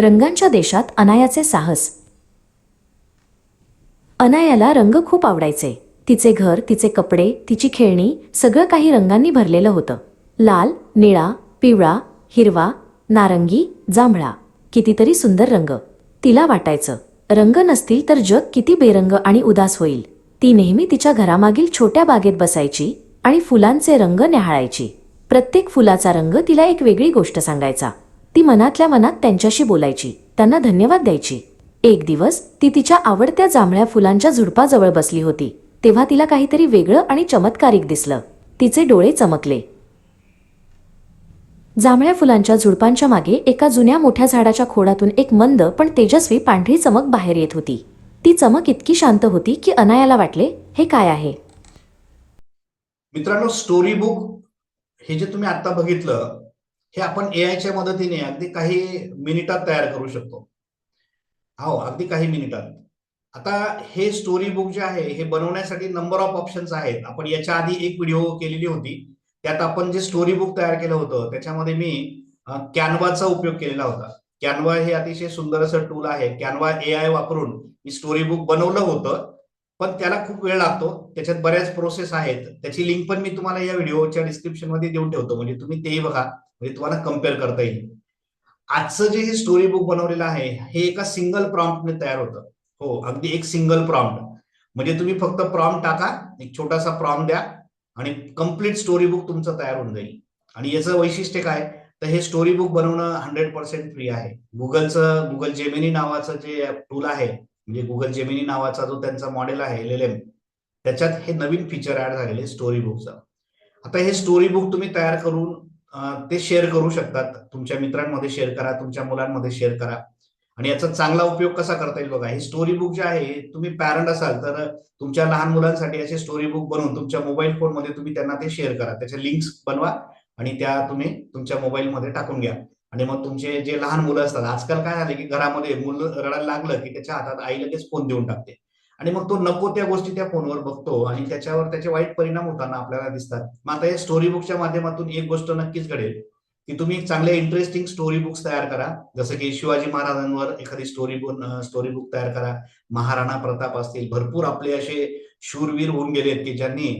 रंगांच्या देशात अनायाचे साहस. अनायाला रंग खूप आवडायचे. तिचे घर तिचे कपडे तिची खेळणी सगळं काही रंगांनी भरलेलं होतं. लाल निळा पिवळा हिरवा नारंगी जांभळा. कितीतरी सुंदर रंग. तिला वाटायचं रंग नसतील तर जग किती बेरंग आणि उदास होईल. ती नेहमी तिच्या घरामागील छोट्या बागेत बसायची आणि फुलांचे रंग न्याहाळायची प्रत्येक फुलाचा रंग तिला एक वेगळी गोष्ट सांगायचा. ती मनातल्या मनात त्यांच्याशी बोलायची. त्यांना धन्यवाद द्यायची. एक दिवस ती तिच्या आवडत्या जांभळ्या फुलांच्या झुडपाजवळ बसली होती. तेव्हा तिला काहीतरी वेगळं आणि चमत्कारिक दिसलं. तिचे डोळे चमकले. जांभळ्या फुलांच्या झुडपांच्या मागे एका जुन्या मोठ्या झाडाच्या खोडातून एक मंद पण तेजस्वी पांढरी चमक बाहेर येत होती. ती चमक इतकी शांत होती की अनायाला वाटले हे काय आहे? मित्रांनो स्टोरी बुक हे जे तुम्ही आता बघितलं हे आपण एआयच्या मदतीने अगदी काही मिनिटात तयार करू शकतो. हो अगदी काही मिनिटात. आता हे स्टोरी बुक जे आहे हे बनवण्यासाठी नंबर ऑफ ऑप्शन्स आहेत. आपण याच्या आधी एक व्हिडिओ केलेली होती. त्यात आपण जे स्टोरी बुक तयार केलं होतं त्याच्यामध्ये मी कॅनवाचा उपयोग केलेला होता. कॅनवा हे अतिशय सुंदर असं टूल आहे. कॅनवा ए आय वापरून मी स्टोरी बुक बनवलं होतं पण त्याला खूप वेळ लागतो. त्याच्यात बऱ्याच प्रोसेस आहेत. त्याची लिंक पण मी तुम्हाला या व्हिडिओच्या डिस्क्रिप्शनमध्ये देऊन ठेवतो. म्हणजे तुम्ही तेही बघा. म्हणजे तुम्हाला कंपेअर करता येईल. आजचं जे हे स्टोरी बुक बनवलेलं आहे हे एका सिंगल प्रॉम्प्टने तयार होतं. हो अगदी एक सिंगल प्रॉम्प्ट म्हणजे तुम्ही फक्त प्रॉम्प्ट टाका एक छोटासा प्रॉम्प्ट द्या आणि कंप्लीट स्टोरी बुक तुमचं तयार होऊन जाईल. आणि याचं वैशिष्ट्य काय? तर हे स्टोरी बुक बनवणं हंड्रेड पर्सेंट फ्री आहे. गुगलचं गुगल जेमिनी नावाचं जे टूल आहे म्हणजे गुगल जेमिनी नावाचा जो त्यांचा मॉडेल आहे एल एल एम त्याच्यात हे नवीन फीचर ऍड झालेले स्टोरी बुकचं आता हे स्टोरी बुक तुम्ही तयार करून ते शेअर करू शकतात. तुमच्या मित्रांमध्ये शेअर करा तुमच्या मुलांमध्ये शेअर करा. आणि याचा चांगला उपयोग कसा करता येईल बघा हे स्टोरी बुक जे आहे तुम्ही पॅरंट असाल तर तुमच्या लहान मुलांसाठी असे स्टोरी बुक बनवून तुमच्या मोबाईल फोनमध्ये तुम्ही त्यांना ते शेअर करा. त्याच्या लिंक्स बनवा आणि त्या तुम्ही तुमच्या मोबाईलमध्ये टाकून घ्या. आणि मग तुमचे जे लहान मुलं असतात आजकाल काय झाले की घरामध्ये मुलं रडायला लागलं की त्याच्या हातात आई लगेच फोन देऊन टाकते. आणि मग तो नको त्या गोष्टी त्या फोनवर बघतो आणि त्याच्यावर त्याचे वाईट परिणाम होताना आपल्याला दिसतात. मग आता या स्टोरी बुकच्या माध्यमातून एक गोष्ट नक्कीच घडेल की तुम्ही चांगले इंटरेस्टिंग स्टोरी बुक्स तयार करा. जसं की शिवाजी महाराजांवर एखादी स्टोरी बुक स्टोरी बुक तयार करा. महाराणा प्रताप असतील भरपूर आपले असे शूरवीर होऊन गेलेत की ज्यांनी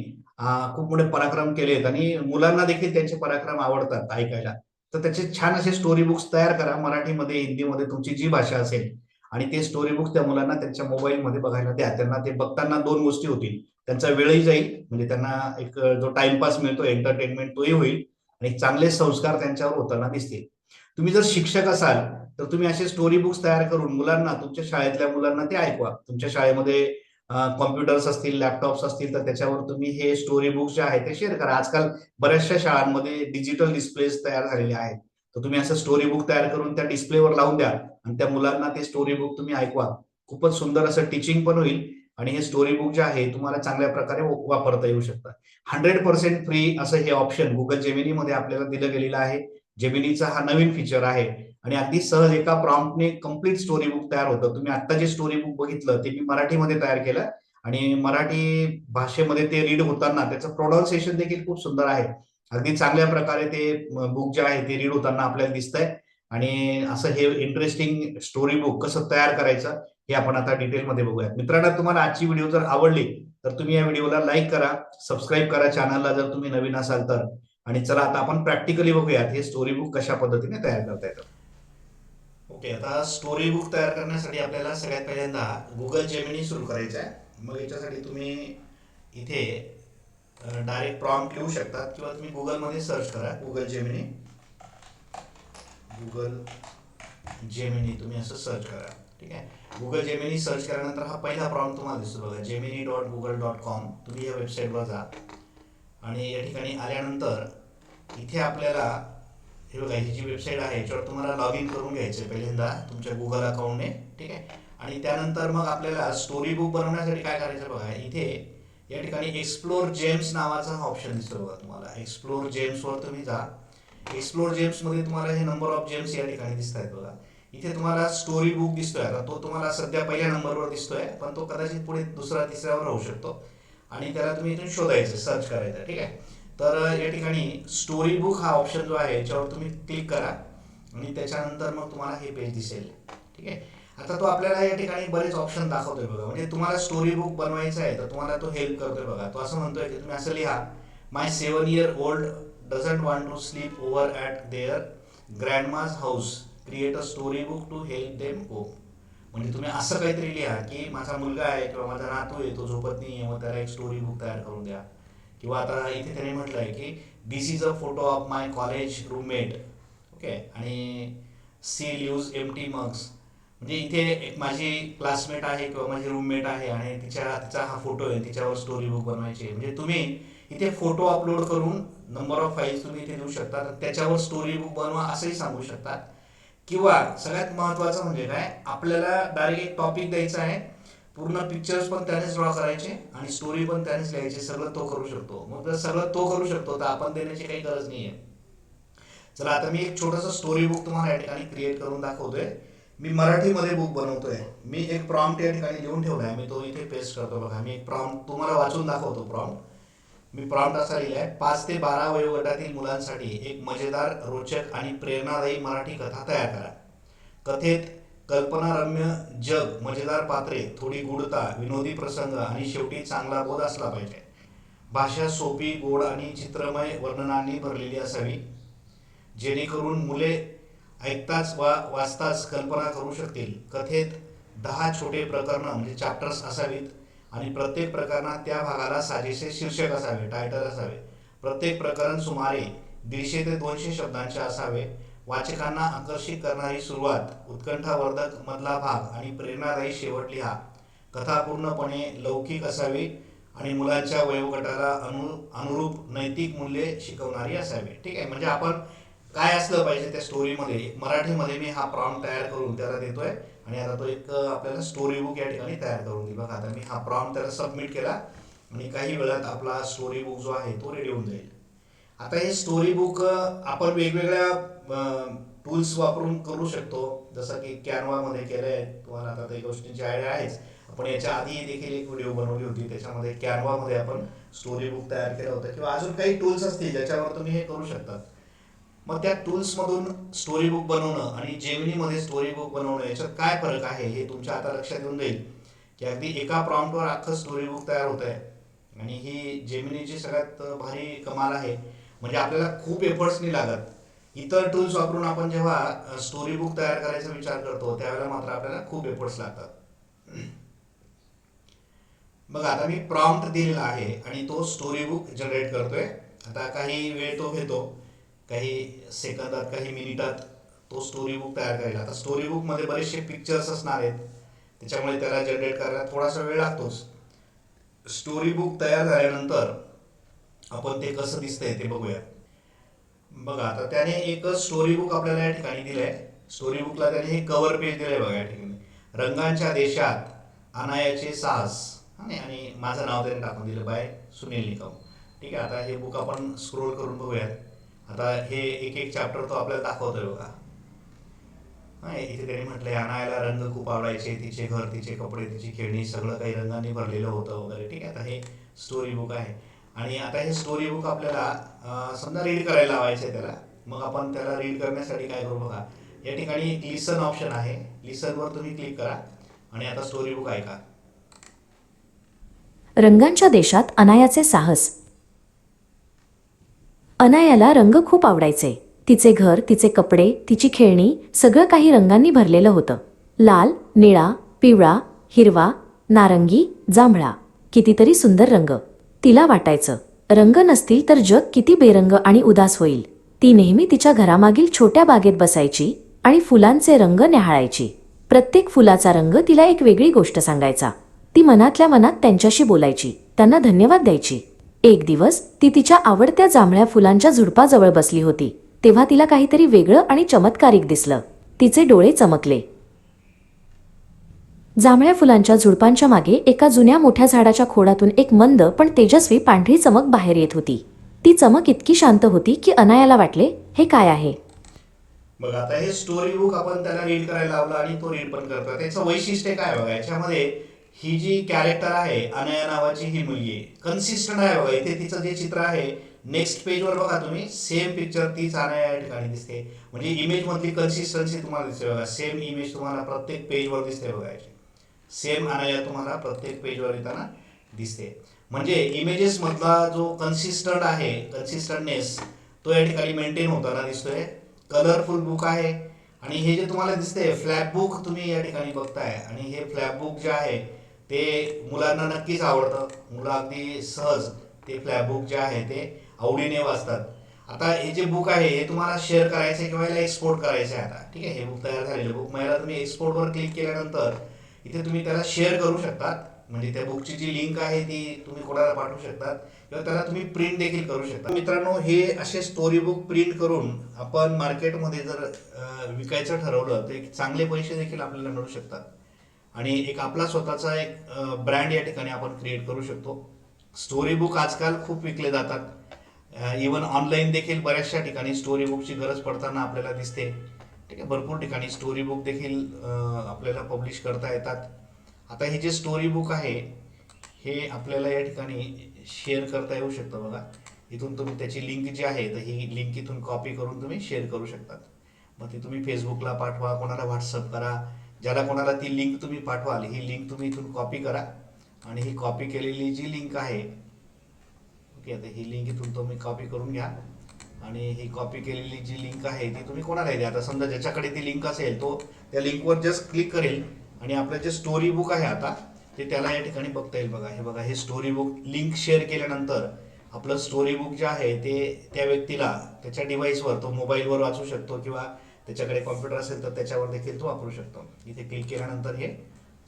खूप मोठे पराक्रम केलेत आणि मुलांना देखील त्यांचे पराक्रम आवडतात ऐकायला. तर त्याचे छान असे स्टोरी बुक्स तयार करा. मराठीमध्ये हिंदीमध्ये तुमची जी भाषा असेल आणि ते स्टोरी बुक त्या मुलांना त्यांच्या मोबाईलमध्ये बघायला द्या. त्यांना ते बघताना दोन गोष्टी होतील. त्यांचा वेळही जाईल म्हणजे त्यांना एक जो टाइमपास मिळतो एंटरटेनमेंट तोही होईल आणि चांगले संस्कार त्यांच्यावर होताना दिसतील. तुम्ही जर शिक्षक असाल तर तुम्ही असे स्टोरी बुक्स तयार करून मुलांना तुमच्या शाळेतल्या मुलांना ते ऐकवा. तुमच्या शाळेमध्ये कॉम्प्युटर्स असतील लॅपटॉप्स असतील तर त्याच्यावर तुम्ही हे स्टोरी बुक्स जे आहेत ते शेअर करा. आजकाल बऱ्याचशा शाळांमध्ये डिजिटल डिस्प्लेज तयार झालेले आहेत. तर तुम्ही असं स्टोरी बुक तयार करून त्या डिस्प्लेवर लावून द्या आणि त्या मुलांना ते स्टोरी बुक तुम्ही ऐकवा. खूपच सुंदर असं टीचिंग पण होईल आणि हे स्टोरी बुक जे आहे तुम्हाला चांगल्या प्रकारे वापरता येऊ शकतं हंड्रेड पर्सेंट फ्री असं हे ऑप्शन गुगल जेमिनी मध्ये आपल्याला दिलं गेलेलं आहे. जेमिनीचा हा नवीन फीचर आहे आणि अगदी सहज एका प्रॉम्प्टने कंप्लीट स्टोरी बुक तयार होतं. तुम्ही आता जे स्टोरी बुक बघितलं ते मी मराठीमध्ये तयार केलं आणि मराठी भाषेमध्ये ते रीड होताना त्याचं प्रोनाऊन्सिएशन देखील खूप सुंदर आहे. अगदी चांगल्या प्रकारे ते बुक जे आहे ते रीड होताना आपल्याला दिसतंय. आणि असं हे इंटरेस्टिंग स्टोरी बुक कसं तयार करायचं हे आपण आता डिटेलमध्ये बघूयात. मित्रांनो तुम्हाला आजची व्हिडिओ जर आवडली तर तुम्ही या व्हिडिओला लाईक करा सबस्क्राईब करा चॅनलला जर तुम्ही नवीन असाल तर. आणि चला आता आपण प्रॅक्टिकली बघूयात हे स्टोरी बुक कशा पद्धतीने तयार करता येतं. ओके आता स्टोरी बुक तयार करण्यासाठी आपल्याला सगळ्यात पहिल्यांदा गुगल जेमिनी सुरू करायचं आहे. मग याच्यासाठी तुम्ही इथे डायरेक्ट प्रॉम्प्ट येऊ शकतात किंवा तुम्ही गुगलमध्ये सर्च करा. गुगल जेमिनी गुगल जेमिनी तुम्ही असं सर्च करा. ठीक आहे? गुगल जेमिनी सर्च केल्यानंतर हा पहिला प्रॉम्प्ट तुम्हाला दिसतो बघा. Gemini dot Google dot com तुम्ही या वेबसाईटवर जा. आणि या ठिकाणी आल्यानंतर इथे आपल्याला हे बघा ही जी वेबसाईट आहे याच्यावर तुम्हाला लॉग इन करून घ्यायचं आहे पहिल्यांदा तुमच्या गुगल अकाउंटने ठीक आहे? आणि त्यानंतर मग आपल्याला स्टोरी बुक बनवण्यासाठी काय करायचं बघा? इथे या ठिकाणी एक्सप्लोर जेम्स नावाचा हा ऑप्शन दिसतो बघा तुम्हाला. एक्सप्लोर जेम्सवर तुम्ही जा. एक्सप्लोर जेम्समध्ये तुम्हाला हे नंबर ऑफ जेम्स या ठिकाणी दिसत आहेत बघा. इथे तुम्हाला स्टोरी बुक दिसतोय. आता तो तुम्हाला सध्या पहिल्या नंबरवर दिसतोय पण तो कदाचित पुढे दुसरा तिसऱ्यावर राहू शकतो. आणि त्याला तुम्ही इथून शोधायचं सर्च करायचं ठीक आहे? तर या ठिकाणी स्टोरी बुक हा ऑप्शन जो आहे याच्यावर तुम्ही क्लिक करा. आणि त्याच्यानंतर मग तुम्हाला हे पेज दिसेल ठीक आहे? आता तो आपल्याला या ठिकाणी बरेच ऑप्शन दाखवतोय बघा. म्हणजे तुम्हाला स्टोरी बुक बनवायचं आहे तर तुम्हाला तो हेल्प करतोय बघा. तो असं म्हणतोय की तुम्ही असं लिहा my seven year old doesn't want to sleep over at their grandma's house create a story book to help them cope म्हणजे तुम्ही असं काहीतरी लिहा की माझा मुलगा आहे किंवा माझा नातू आहे तो झोपत नाही आहे मग त्याला एक स्टोरी बुक तयार करून द्या. किंवा आता इथे त्याने म्हटलंय की this is a photo of my college roommate okay आणि she leaves M T mugs म्हणजे इथे एक माझी क्लासमेट आहे किंवा माझी रूममेट आहे आणि तिच्या तिचा हा फोटो आहे तिच्यावर स्टोरी बुक बनवायची आहे. म्हणजे तुम्ही इथे फोटो अपलोड करून नंबर ऑफ फाईल्स तुम्ही इथे देऊ शकता. त्याच्यावर स्टोरी बुक बनवा असंही सांगू शकता. किंवा सगळ्यात महत्त्वाचं म्हणजे काय? आपल्याला डायरेक्ट एक टॉपिक द्यायचा आहे. पूर्ण पिक्चर्स पण त्यानेच ड्रॉ करायचे आणि स्टोरी पण त्यानेच लिहायची. सगळं तो करू शकतो. मग जर सगळं तो करू शकतो तर आपण देण्याची काही गरज नाही आहे चला आता मी एक छोटंसं स्टोरी बुक तुम्हाला या ठिकाणी क्रिएट करून दाखवतोय. मी मराठीमध्ये बुक बनवतोय. मी एक प्रॉम्प्ट या ठिकाणी लिहून आहे मी तो इथे पेस्ट करतो बघा. मी एक प्रॉम्प्ट तुम्हाला वाचून दाखवतो प्रॉम्प्ट मी प्रॉम्प्ट असा लिहिलाय पाच ते बारा वयोगटातील मुलांसाठी एक मजेदार रोचक आणि प्रेरणादायी मराठी कथा तयार करा. कथेत कल्पनारम्य जग मजेदार पात्रे थोडी गुढता विनोदी प्रसंग आणि शेवटी चांगला बोध असला पाहिजे. भाषा सोपी गोड आणि चित्रमय वर्णनांनी भरलेली असावी. जेणेकरून मुले ऐकताच वा वाचताच कल्पना करू शकतील. कथेत दहा छोटे प्रकरणं म्हणजे चॅप्टर्स असावीत आणि प्रत्येक प्रकरणात त्या भागाला साजेसे शीर्षक असावे टायटल असावे. प्रत्येक प्रकरण सुमारे दीडशे ते दोनशे शब्दांचे असावे. वाचकांना आकर्षित करणारी सुरुवात उत्कंठावर्धक मधला भाग आणि प्रेरणादायी शेवट लिहा कथा पूर्णपणे लौकिक असावी आणि मुलांच्या वयोगटाला अनु अनुरूप नैतिक मूल्ये शिकवणारी असावी. ठीक आहे? म्हणजे आपण काय असलं पाहिजे त्या स्टोरीमध्ये मराठीमध्ये मी हा प्रॉम तयार करून त्याला देतोय आणि आता तो एक आपल्याला स्टोरी बुक या ठिकाणी तयार करून दिला बघा आता मी हा प्रॉम त्याला सबमिट केला आणि काही वेळात आपला स्टोरी बुक जो आहे तो रेडी होऊन जाईल. आता हे स्टोरी बुक आपण वेगवेगळ्या टूल्स वापरून करू शकतो. जसं की कॅनवामध्ये केलं आहे तुम्हाला आता काही गोष्टींची आयडिया आहेच. आपण याच्या आधी देखील एक व्हिडिओ बनवली होती. त्याच्यामध्ये कॅनवामध्ये आपण स्टोरी बुक तयार केलं होतं. किंवा अजून काही टूल्स असतील ज्याच्यावर तुम्ही हे करू शकतात. मग त्या टूल्समधून स्टोरी बुक बनवणं आणि जेमिनीमध्ये स्टोरी बुक बनवणं याच्यात काय फरक आहे हे तुमच्या आता लक्षात येऊन जाईल. की अगदी एका प्रॉम्प्टवर अख्खं स्टोरी बुक तयार होत आहे आणि ही जेमिनीची सगळ्यात भारी कमाल आहे. म्हणजे आपल्याला खूप एफर्ट्स नाही लागत. इतर टूल्स वापरून आपण जेव्हा स्टोरी बुक तयार करायचा विचार करतो त्यावेळेला मात्र आपल्याला खूप एफर्ट्स लागतात. बघा आता मी प्रॉम्प्ट दिलेला आहे आणि तो स्टोरी बुक जनरेट करतोय. आता काही वेळ तो घेतो. काही सेकंदात काही मिनिटात तो स्टोरी बुक तयार करायला आता स्टोरी बुकमध्ये बरेचसे पिक्चर्स असणार आहेत. त्याच्यामुळे त्याला जनरेट करायला थोडासा वेळ लागतोच. स्टोरी बुक तयार झाल्यानंतर आपण ते कसं दिसतंय ते बघूया. बघा आता त्याने एक स्टोरी बुक आपल्याला या ठिकाणी दिलंय. स्टोरी बुकला त्याने हे कवर पेज दिलं आहे बघा या ठिकाणी. रंगांच्या देशात अनायाचे साहस आणि आणि माझं नाव त्याने टाकून दिलं बाय सुनील निकम ठीक आहे आता हे बुक आपण स्क्रोल करून बघूयात. आता हे एक एक चॅप्टर तो आपल्याला दाखवतोय बघा. हा इथे त्याने म्हटलंय अनायला रंग खूप आवडायचे तिचे घर तिचे कपडे तिची खेळणी सगळं काही रंगाने भरलेलं होतं वगैरे. ठीक आहे आता हे स्टोरी बुक आहे. आणि आता हे स्टोरी बुक आपल्याला समजा रीड करायला लावायचं आहे त्याला मग आपण त्याला रीड करण्यासाठी काय करू बघा. या ठिकाणी लिसन ऑप्शन आहे. लिसनवर तुम्ही क्लिक करा आणि आता स्टोरी बुक ऐका. रंगांच्या देशात अनायाचे साहस. अनायाला रंग खूप आवडायचे. तिचे घर तिचे कपडे तिची खेळणी सगळं काही रंगांनी भरलेलं होतं. लाल निळा पिवळा हिरवा नारंगी जांभळा. कितीतरी सुंदर रंग. तिला वाटायचं रंग नसतील तर जग किती बेरंग आणि उदास होईल. ती नेहमी तिच्या घरामागील छोट्या बागेत बसायची आणि फुलांचे रंग न्याहाळायची. प्रत्येक फुलाचा रंग तिला एक वेगळी गोष्ट सांगायचा. ती मनातल्या मनात त्यांच्याशी बोलायची. त्यांना धन्यवाद द्यायची. एक दिवस ती तिच्या आवडत्या जांभळ्या फुलांच्या झुडपाजवळ बसली होती. तेव्हा तिला काहीतरी वेगळं आणि चमत्कारिक दिसलं. तिचे डोळे चमकले. जांभळ्या फुलांच्या झुडपांच्या मागे एका जुन्या मोठ्या झाडाच्या खोडातून एक मंद पण तेजस्वी पांढरी चमक बाहेर येत होती. ती चमक इतकी शांत होती की अनायाला वाटले हे काय आहे? बघ आता हे स्टोरी बुक आपण त्याला रीड करायला लावलं आणि तो रीड पण करतो त्याचं वैशिष्ट्य काय बघा याच्यामध्ये ही जी कॅरेक्टर आहे अनया नावाची ही मुलगी कन्सिस्टंट आहे बघा इथे तिचं जे चित्र आहे नेक्स्ट पेजवर बघा तुम्ही सेम पिक्चर तीच अनया या ठिकाणी दिसते. म्हणजे इमेज मधली कन्सिस्टन्सी तुम्हाला दिसते बघा. सेम इमेज तुम्हाला प्रत्येक पेजवर दिसते बघायची सेम अनया तुम्हाला प्रत्येक पेजवर येताना दिसते. म्हणजे इमेजेस मधला जो कन्सिस्टंट आहे कन्सिस्टंटनेस तो या ठिकाणी मेंटेन होताना दिसतोय. कलरफुल बुक आहे. आणि हे जे तुम्हाला दिसते फ्लॅप बुक तुम्ही या ठिकाणी बघताय. आणि हे फ्लॅप बुक जे आहे ते मुलांना नक्कीच आवडतं. मुलं अगदी सहज ते फ्लॅप बुक जे आहे ते आवडीने वाचतात. आता हे जे बुक आहे हे तुम्हाला शेअर करायचं किंवा याला एक्सपोर्ट करायचं आहे आता. ठीक आहे हे बुक तयार झालेलं बुक मग याला तुम्ही एक्सपोर्टवर क्लिक केल्यानंतर इथे तुम्ही त्याला शेअर करू शकतात. म्हणजे त्या बुकची जी लिंक आहे ती तुम्ही कोणाला पाठवू शकतात किंवा त्याला तुम्ही प्रिंट देखील करू शकता मित्रांनो हे असे स्टोरी बुक प्रिंट करून आपण मार्केटमध्ये जर विकायचं ठरवलं तर चांगले पैसे देखील आपल्याला मिळू शकतात. आणि एक आपला स्वतःचा एक ब्रँड या ठिकाणी आपण क्रिएट करू शकतो. स्टोरी बुक आजकाल खूप विकले जातात. इवन ऑनलाईन देखील बऱ्याचशा ठिकाणी स्टोरी बुकची गरज पडताना आपल्याला दिसते. ठीक आहे भरपूर ठिकाणी स्टोरी बुक देखील आपल्याला पब्लिश करता येतात. आता हे जे स्टोरी बुक आहे हे आपल्याला या ठिकाणी शेअर करता येऊ शकतं बघा. इथून तुम्ही त्याची लिंक जी आहे तर ही लिंक इथून कॉपी करून तुम्ही शेअर करू शकतात. मग ती तुम्ही फेसबुकला पाठवा कोणाला व्हॉट्सअप करा ज्याला कोणाला ती लिंक तुम्ही पाठवाल ही लिंक तुम्ही इथून कॉपी करा. आणि ही कॉपी केलेली जी लिंक आहे ओके आता ही लिंक इथून तुम्ही कॉपी करून घ्या. आणि ही कॉपी केलेली जी लिंक आहे ती तुम्ही कोणालाही द्या. आता समजा ज्याच्याकडे ती लिंक असेल तो त्या लिंकवर जस्ट क्लिक करेल. आणि आपलं जे स्टोरी बुक आहे आता ते त्याला या ठिकाणी बघता येईल बघा. हे बघा हे स्टोरी बुक लिंक शेअर केल्यानंतर आपलं स्टोरी बुक जे आहे ते त्या व्यक्तीला त्याच्या डिव्हाइसवर तो मोबाईलवर वाचू शकतो किंवा त्याच्याकडे कॉम्प्युटर असेल तर त्याच्यावर देखील तो वापरू शकतो. इथे क्लिक केल्यानंतर हे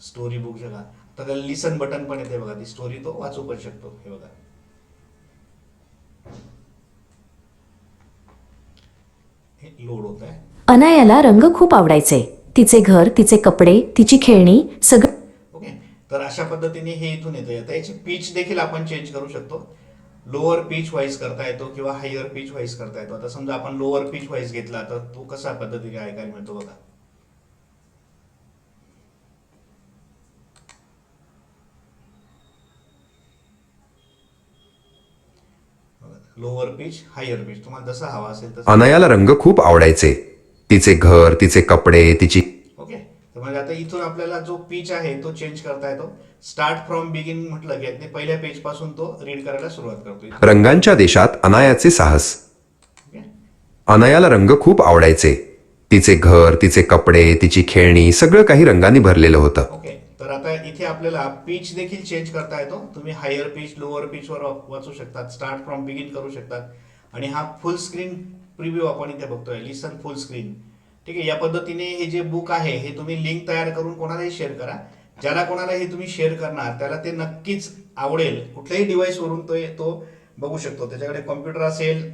स्टोरी बुक आता त्याला लिसन बटन पण येते बघा. ती स्टोरी तो वाचू पण शकतो. हे बघा. हे लोड होत आहे अनायाला रंग खूप आवडायचे. तिचे घर तिचे कपडे तिची खेळणी सगळं ओके तर अशा पद्धतीने हे इथून येतं आता याची पीच देखील आपण चेंज करू शकतो. लोअर पीच वाईज करता येतो किंवा हायर पीच वाईज करता येतो. आता समजा आपण लोअर पीच वाईज घेतला तर तो कसा पद्धतीने ऐकायला मिळतो बघा. लोअर पीच हायर पीच तुम्हाला जसा हवा असेल तसा. अनयाला रंग खूप आवडायचे. तिचे घर तिचे कपडे तिची म्हणजे आता इथून आपल्याला जो पीच आहे तो चेंज करता येतो. स्टार्ट फ्रॉम बिगिन म्हटलं की अगदी पहिल्या पेजपासून तो रीड करायला सुरुवात करतो. रंगांच्या देशात अनायाचे साहस. अनयाला रंग खूप आवडायचे. तिचे घर तिचे कपडे तिची खेळणी सगळं काही रंगांनी भरलेलं होतं. ओके तर आता इथे आपल्याला पीच देखील चेंज करता येतो. तुम्ही हायर पीच लोअर पीचवर वाचू शकतात स्टार्ट फ्रॉम बिगिन करू शकतात. आणि हा फुल स्क्रीन प्रिव्ह्यू आपण इथे बघतोय. लिसन फुल स्क्रीन ठीक आहे या पद्धतीने हे जे बुक आहे हे तुम्ही लिंक तयार करून कोणालाही शेअर करा. ज्याला कोणाला हे तुम्ही शेअर करणार त्याला ते नक्कीच आवडेल. कुठल्याही डिव्हाइसवरून तो तो बघू शकतो. त्याच्याकडे कॉम्प्युटर असेल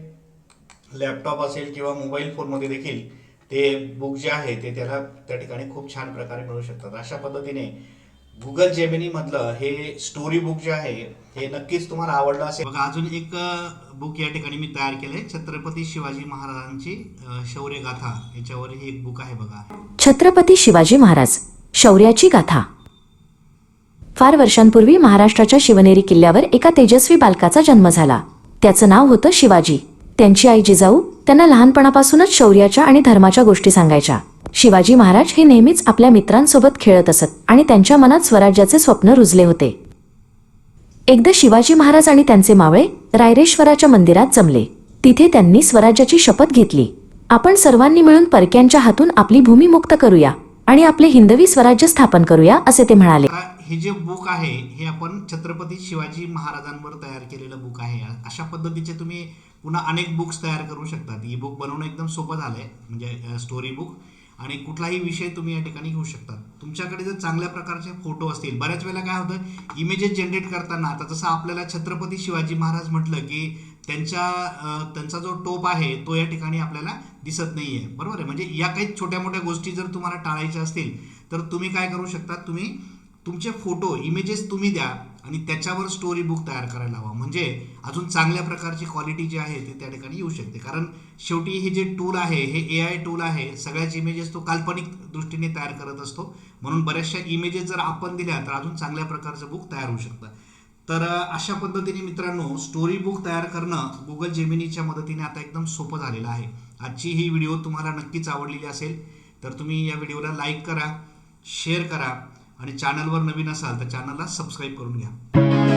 लॅपटॉप असेल किंवा मोबाईल फोनमध्ये देखील ते बुक जे आहे ते त्याला त्या ठिकाणी खूप छान प्रकारे मिळू शकतात. अशा पद्धतीने गुगल जेमिनी मधलं हे स्टोरी बुक जे आहे हे नक्कीच तुम्हाला आवडलं असेल. बघा अजून एक बुक या ठिकाणी मी तयार केलंय. छत्रपती शिवाजी महाराजांची शौर्य गाथा याच्यावर हे एक बुक आहे बघा. छत्रपती शिवाजी महाराज शौर्याची गाथा. फार वर्षांपूर्वी महाराष्ट्राच्या शिवनेरी किल्ल्यावर एका तेजस्वी बालकाचा जन्म झाला. त्याचं नाव होतं शिवाजी. त्यांची आई जिजाऊ त्यांना लहानपणापासूनच शौर्याच्या आणि धर्माच्या गोष्टी सांगायच्या. शिवाजी महाराज हे नेहमीच आपल्या मित्रांसोबत खेळत असत आणि त्यांच्या मनात स्वराज्याचे स्वप्न रुजले होते. एकदा शिवाजी महाराज आणि त्यांचे मावळे रायरेश्वराच्या मंदिरात जमले. तिथे त्यांनी स्वराज्याची शपथ घेतली. आपण सर्वांनी मिळून परक्यांच्या हातून आपली भूमी मुक्त करूया आणि आपले हिंदवी स्वराज्य स्थापन करूया असे ते म्हणाले. हे जे बुक आहे हे आपण छत्रपती शिवाजी महाराजांवर तयार केलेलं बुक आहे. अशा पद्धतीचे तुम्ही पुन्हा अनेक बुक्स तयार करू शकतात. ई बुक बनवणं एकदम सोपं झालंय. म्हणजे स्टोरी बुक आणि कुठलाही विषय तुम्ही या ठिकाणी घेऊ शकता. तुमच्याकडे जर चांगल्या प्रकारचे फोटो असतील बऱ्याच वेळेला काय होतं इमेजेस जनरेट करताना आता जसं आपल्याला छत्रपती शिवाजी महाराज म्हटलं की त्यांच्या त्यांचा जो टोप आहे तो या ठिकाणी आपल्याला दिसत नाही आहे बरोबर आहे? म्हणजे या काही छोट्या मोठ्या गोष्टी जर तुम्हाला टाळायच्या असतील तर तुम्ही काय करू शकता तुम्ही तुमचे फोटो इमेजेस तुम्ही द्या. आणि त्याच्यावर स्टोरी बुक तयार करायला हवा. म्हणजे अजून चांगल्या प्रकारची क्वालिटी जी आहे ती त्या ठिकाणी येऊ शकते. कारण शेवटी हे जे टूल आहे हे ए आय टूल आहे सगळ्याच इमेजेस तो काल्पनिक दृष्टीने तयार करत असतो. म्हणून बऱ्याचशा इमेजेस जर आपण दिल्या तर अजून चांगल्या प्रकारचं बुक तयार होऊ शकतं. तर अशा पद्धतीने मित्रांनो स्टोरी बुक तयार करणं गुगल जेमिनीच्या मदतीने आता एकदम सोपं झालेलं आहे. आजची ही व्हिडिओ तुम्हाला नक्कीच आवडलेली असेल तर तुम्ही या व्हिडिओला लाईक करा शेअर करा. आणि चॅनलवर नवीन असाल तर चॅनलला सबस्क्राईब करून घ्या.